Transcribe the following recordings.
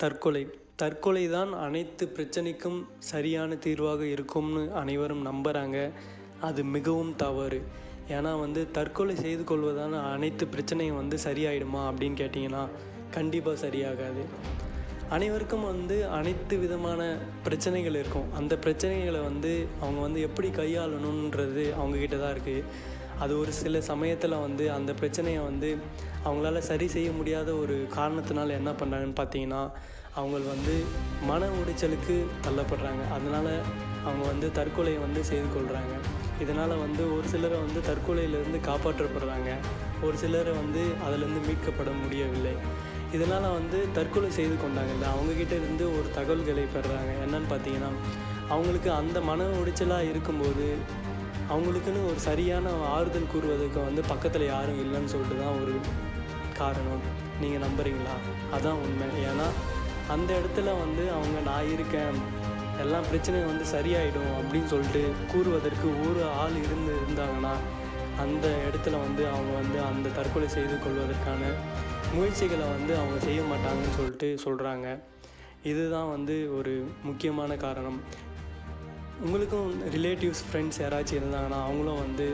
தற்கொலை. தற்கொலை தான் அனைத்து பிரச்சனைக்கும் சரியான தீர்வாக இருக்கும்னு அனைவரும் நம்புகிறாங்க அது மிகவும் தவறு. ஏன்னா வந்து தற்கொலை செய்து கொள்வதான அனைத்து பிரச்சனையும் வந்து சரியாயிடுமா அப்படின்னு கேட்டிங்கன்னா கண்டிப்பாக சரியாகாது. அனைவருக்கும் வந்து அனைத்து விதமான பிரச்சனைகள் இருக்கும். அந்த பிரச்சனைகளை வந்து அவங்க வந்து எப்படி கையாளணுன்றது அவங்கக்கிட்ட தான் இருக்குது அது ஒரு சில சமயத்தில் வந்து அந்த பிரச்சனையை வந்து அவங்களால சரி செய்ய முடியாத ஒரு காரணத்தினால என்ன பண்ணுறாங்கன்னு பார்த்தீங்கன்னா அவங்க வந்து மன உடைச்சலுக்கு தள்ளப்படுறாங்க. அதனால் அவங்க வந்து தற்கொலையை வந்து செய்து கொள்கிறாங்க இதனால் வந்து ஒரு சிலரை வந்து தற்கொலையிலேருந்து காப்பாற்றப்படுறாங்க. ஒரு சிலரை வந்து அதிலேருந்து மீட்கப்பட முடியவில்லை. இதனால் வந்து தற்கொலை செய்து கொண்டாங்கல்ல அவங்கக்கிட்ட இருந்து ஒரு தகவல்களை பெறுறாங்க. என்னன்னு பார்த்தீங்கன்னா அவங்களுக்கு அந்த மன உடைச்சலாக இருக்கும்போது அவங்களுக்குன்னு ஒரு சரியான ஆறுதல் கூறுவதற்கு வந்து பக்கத்தில் யாரும் இல்லைன்னு சொல்லிட்டு தான் ஒரு காரணம். நீங்கள் நம்புகிறீங்களா அதான் உண்மை. ஏன்னா அந்த இடத்துல வந்து அவங்க நான் இருக்கேன் எல்லா பிரச்சனையும் வந்து சரியாயிடும் அப்படின்னு சொல்லிட்டு கூறுவதற்கு ஒரு ஆள் இருந்து இருந்தாங்கன்னா அந்த இடத்துல வந்து அவங்க வந்து அந்த தற்கொலை செய்து கொள்வதற்கான முயற்சிகளை வந்து அவங்க செய்ய மாட்டாங்கன்னு சொல்லிட்டு சொல்கிறாங்க இதுதான் வந்து ஒரு முக்கியமான காரணம். உங்களுக்கும் ரிலேட்டிவ்ஸ் ஃப்ரெண்ட்ஸ் யாராச்சும் இருந்தாங்கன்னா அவங்களும் வந்து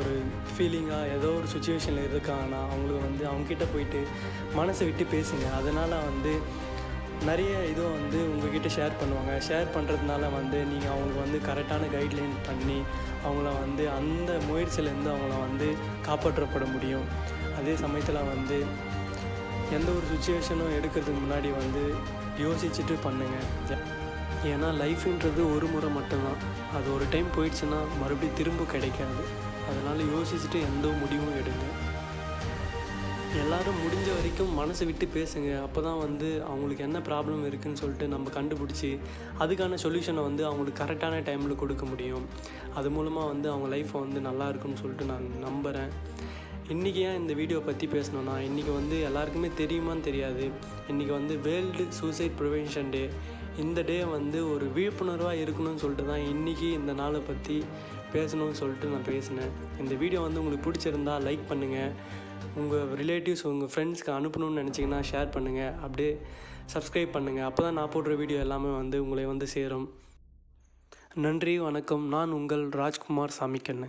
ஒரு ஃபீலிங்காக ஏதோ ஒரு சுச்சுவேஷனில் இருக்காங்கன்னா அவங்களுக்கு வந்து அவங்கக்கிட்ட போயிட்டு மனசை விட்டு பேசுங்க. அதனால் வந்து நிறைய இதுவும் வந்து உங்ககிட்ட ஷேர் பண்ணுவாங்க. ஷேர் பண்ணுறதுனால வந்து நீங்கள் அவங்களுக்கு வந்து கரெக்டான கைட்லைன் பண்ணி அவங்கள வந்து அந்த முயற்சியிலேருந்து அவங்கள வந்து காப்பாற்றப்பட முடியும். அதே சமயத்தில் வந்து எந்த ஒரு சுச்சுவேஷனும் எடுக்கிறதுக்கு முன்னாடி வந்து யோசிச்சுட்டு பண்ணுங்கள் ஏன்னா லைஃப்ன்றது ஒரு முறை மட்டும்தான். அது ஒரு டைம் போயிடுச்சுன்னா மறுபடியும் திரும்ப கிடைக்காது. அதனால் யோசிச்சுட்டு எந்த முடிவும் எடுங்க. எல்லோரும் முடிஞ்ச வரைக்கும் மனசை விட்டு பேசுங்க. அப்போ தான் வந்து அவங்களுக்கு என்ன ப்ராப்ளம் இருக்குன்னு சொல்லிட்டு நம்ம கண்டுபிடிச்சி அதுக்கான சொல்யூஷனை வந்து அவங்களுக்கு கரெக்டான டைமில் கொடுக்க முடியும். அது மூலமாக வந்து அவங்க லைஃப்பை வந்து நல்லா இருக்கும்னு சொல்லிட்டு நான் நம்புகிறேன் இன்றைக்கி ஏன் இந்த வீடியோ பற்றி பேசணுன்னா இன்றைக்கி வந்து எல்லாருக்குமே தெரியுமான்னு தெரியாது. இன்றைக்கி வந்து வேர்ல்டு சூசைட் ப்ரிவென்ஷன் டே இந்த டே வந்து ஒரு விழிப்புணர்வாக இருக்கணும்னு சொல்லிட்டு தான் இன்றைக்கி இந்த நாளை பற்றி பேசணும்னு சொல்லிட்டு நான் பேசினேன். இந்த வீடியோ வந்து உங்களுக்கு பிடிச்சிருந்தா லைக் பண்ணுங்கள் உங்கள் ரிலேட்டிவ்ஸ் உங்கள் ஃப்ரெண்ட்ஸ்க்கு அனுப்பணும்னு நினச்சிங்கன்னா ஷேர் பண்ணுங்கள் அப்படியே சப்ஸ்கிரைப் பண்ணுங்கள் அப்போ தான் நான் போடுற வீடியோ எல்லாமே வந்து உங்களை வந்து சேரும். நன்றி வணக்கம். நான் உங்கள் ராஜ்குமார் சாமிக்கண்ணு